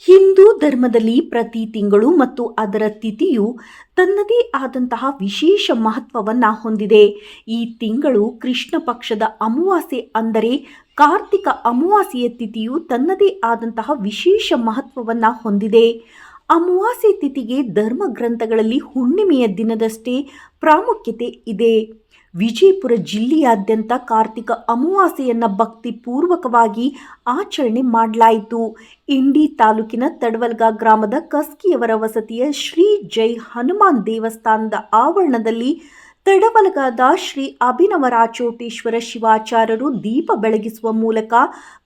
ಹಿಂದೂ ಧರ್ಮದಲ್ಲಿ ಪ್ರತಿ ತಿಂಗಳು ಮತ್ತು ಅದರ ತಿಥಿಯು ತನ್ನದೇ ಆದಂತಹ ವಿಶೇಷ ಮಹತ್ವವನ್ನು ಹೊಂದಿದೆ. ಈ ತಿಂಗಳು ಕೃಷ್ಣ ಪಕ್ಷದ ಅಮಾವಾಸ್ಯೆ ಅಂದರೆ ಕಾರ್ತಿಕ ಅಮಾವಾಸ್ಯೆಯ ತಿಥಿಯು ತನ್ನದೇ ಆದಂತಹ ವಿಶೇಷ ಮಹತ್ವವನ್ನು ಹೊಂದಿದೆ. ಅಮಾವಾಸ್ಯೆ ತಿಥಿಗೆ ಧರ್ಮ ಗ್ರಂಥಗಳಲ್ಲಿ ಹುಣ್ಣಿಮೆಯ ದಿನದಷ್ಟೇ ಪ್ರಾಮುಖ್ಯತೆ ಇದೆ. ವಿಜಯಪುರ ಜಿಲ್ಲೆಯಾದ್ಯಂತ ಕಾರ್ತಿಕ ಅಮಾವಾಸ್ಯೆಯನ್ನು ಭಕ್ತಿಪೂರ್ವಕವಾಗಿ ಆಚರಣೆ ಮಾಡಲಾಯಿತು. ಇಂಡಿ ತಾಲೂಕಿನ ತಡವಲ್ಗ ಗ್ರಾಮದ ಕಸ್ಕಿಯವರ ವಸತಿಯ ಶ್ರೀ ಜೈ ಹನುಮಾನ್ ದೇವಸ್ಥಾನದ ಆವರಣದಲ್ಲಿ ತಡವಲಗಾದ ಶ್ರೀ ಅಭಿನವರಾಚೋಟೇಶ್ವರ ಶಿವಾಚಾರ್ಯರು ದೀಪ ಬೆಳಗಿಸುವ ಮೂಲಕ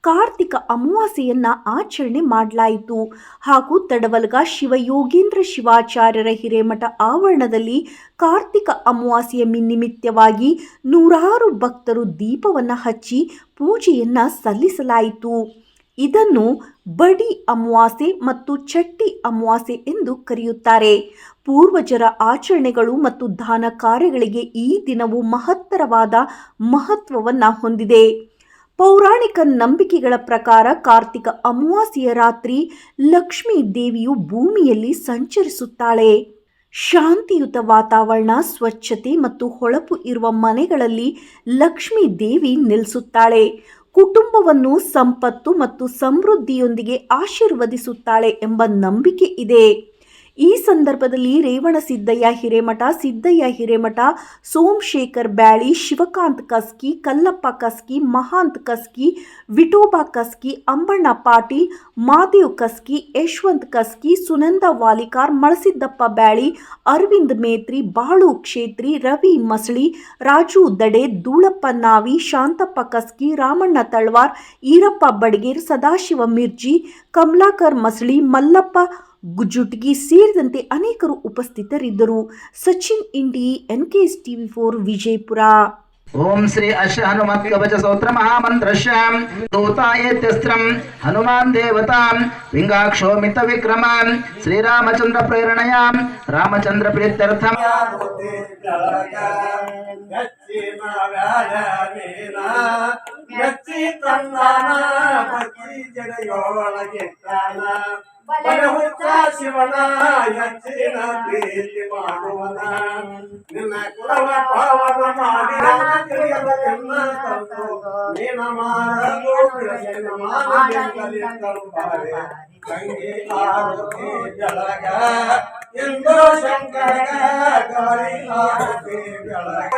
ಕಾರ್ತಿಕ ಅಮಾವಾಸ್ಯೆಯನ್ನ ಆಚರಣೆ ಮಾಡಲಾಯಿತು. ಹಾಗೂ ತಡವಲಗ ಶಿವಯೋಗೇಂದ್ರ ಶಿವಾಚಾರ್ಯರ ಹಿರೇಮಠ ಆವರಣದಲ್ಲಿ ಕಾರ್ತಿಕ ಅಮಾವಾಸ್ಯೆಯ ನಿಮಿತ್ತವಾಗಿ ನೂರಾರು ಭಕ್ತರು ದೀಪವನ್ನು ಹಚ್ಚಿ ಪೂಜೆಯನ್ನು ಸಲ್ಲಿಸಲಾಯಿತು. ಇದನ್ನು ಬಡಿ ಅಮಾವಾಸ್ಯೆ ಮತ್ತು ಚಟ್ಟಿ ಅಮಾವಾಸ್ಯೆ ಎಂದು ಕರೆಯುತ್ತಾರೆ. ಪೂರ್ವಜರ ಆಚರಣೆಗಳು ಮತ್ತು ದಾನ ಕಾರ್ಯಗಳಿಗೆ ಈ ದಿನವು ಮಹತ್ತರವಾದ ಮಹತ್ವವನ್ನು ಹೊಂದಿದೆ. ಪೌರಾಣಿಕ ನಂಬಿಕೆಗಳ ಪ್ರಕಾರ ಕಾರ್ತಿಕ ಅಮಾವಾಸ್ಯೆಯ ರಾತ್ರಿ ಲಕ್ಷ್ಮೀ ದೇವಿಯು ಭೂಮಿಯಲ್ಲಿ ಸಂಚರಿಸುತ್ತಾಳೆ. ಶಾಂತಿಯುತ ವಾತಾವರಣ, ಸ್ವಚ್ಛತೆ ಮತ್ತು ಹೊಳಪು ಇರುವ ಮನೆಗಳಲ್ಲಿ ಲಕ್ಷ್ಮೀ ದೇವಿ ನೆಲೆಸುತ್ತಾಳೆ. ಕುಟುಂಬವನ್ನು ಸಂಪತ್ತು ಮತ್ತು ಸಮೃದ್ಧಿಯೊಂದಿಗೆ ಆಶೀರ್ವದಿಸುತ್ತಾಳೆ ಎಂಬ ನಂಬಿಕೆ ಇದೆ. ಈ ಸಂದರ್ಭದಲ್ಲಿ ರೇವಣ ಸಿದ್ದಯ್ಯ ಹಿರೇಮಠ ಸಿದ್ದಯ್ಯ ಹಿರೇಮಠ, ಸೋಮಶೇಖರ್ ಬ್ಯಾಳಿ, ಶಿವಕಾಂತ್ ಕಸ್ಕಿ, ಕಲ್ಲಪ್ಪ ಕಸ್ಕಿ, ಮಹಾಂತ್ ಕಸ್ಕಿ, ವಿಠೋಬಾ ಕಸ್ಕಿ, ಅಂಬಣ್ಣ ಪಾಟೀಲ್, ಮಾದೇವ್ ಕಸ್ಕಿ, ಯಶವಂತ್ ಕಸ್ಕಿ, ಸುನಂದ ವಾಲಿಕಾರ್, ಮಳಸಿದ್ದಪ್ಪ ಬ್ಯಾಳಿ, ಅರವಿಂದ್ ಮೇತ್ರಿ, ಬಾಳು ಕ್ಷೇತ್ರಿ, ರವಿ ಮಸಳಿ, ರಾಜು ದಡೆ ಧೂಳಪ್ಪ ನಾವಿ, ಶಾಂತಪ್ಪ ಕಸ್ಕಿ, ರಾಮಣ್ಣ ತಳ್ವಾರ್, ಈರಪ್ಪ ಬಡ್ಗೇರ್, ಸದಾಶಿವ ಮಿರ್ಜಿ, ಕಮಲಾಕರ್ ಮಸಳಿ, ಮಲ್ಲಪ್ಪ ಸೇರಿದಂತೆ ಅನೇಕರು ಉಪಸ್ಥಿತರಿದ್ದರು Sachin Indi NKS TV for Vijayapura Om Shri ಅಶ Hanumath ಕವಚ ಸ್ತೋತ್ರ ಮಹಾಮಂತ್ರಶ್ಯಾಂ ದೂತಾಯೇತ್ಯಸ್ತ್ರಂ ಹನುಮಾನ್ ದೇವತಾಂ ಪಿಂಗಾಕ್ಷೋ ಮಿತ ವಿಕ್ರಮಾನ್ ಶ್ರೀರಾಮಚಂದ್ರ ಪ್ರೇರಣಯಾಂ ರಾಮಚಂದ್ರ ಪ್ರೀತ್ಯರ್ಥಂ ಮೆಚ್ಚಿನ ವ್ಯಾಯಾಮೇನ ಮೆಚ್ಚಿ ತಂದಾನ ಭಕ್ತಿ ಜಡೆಯೊಳಗಿಟ್ಟಾನ ಬಲಹುಚ್ಚ ಶಿವನ ಹೆಚ್ಚಿನ ಪ್ರೀತಿ ಮಾಡುವನ ನಿನ್ನ ಕುಲವ ಪಾವನ ಮಾಡಿ ತಿಳಿಯದ ನಿನ್ನ ತಂದು ನಿನ್ನ ಮಾರಲು ನಿನ್ನ ಮಾನದಿಂದಲಿದ್ದಳು ಬಾರೆ ಗಂಗೆ ಆರತಿ ಜಲಗ ಇಂದು ಶಂಕರಗ ಗಾಳಿ ಆರತಿ ಬೆಳಗ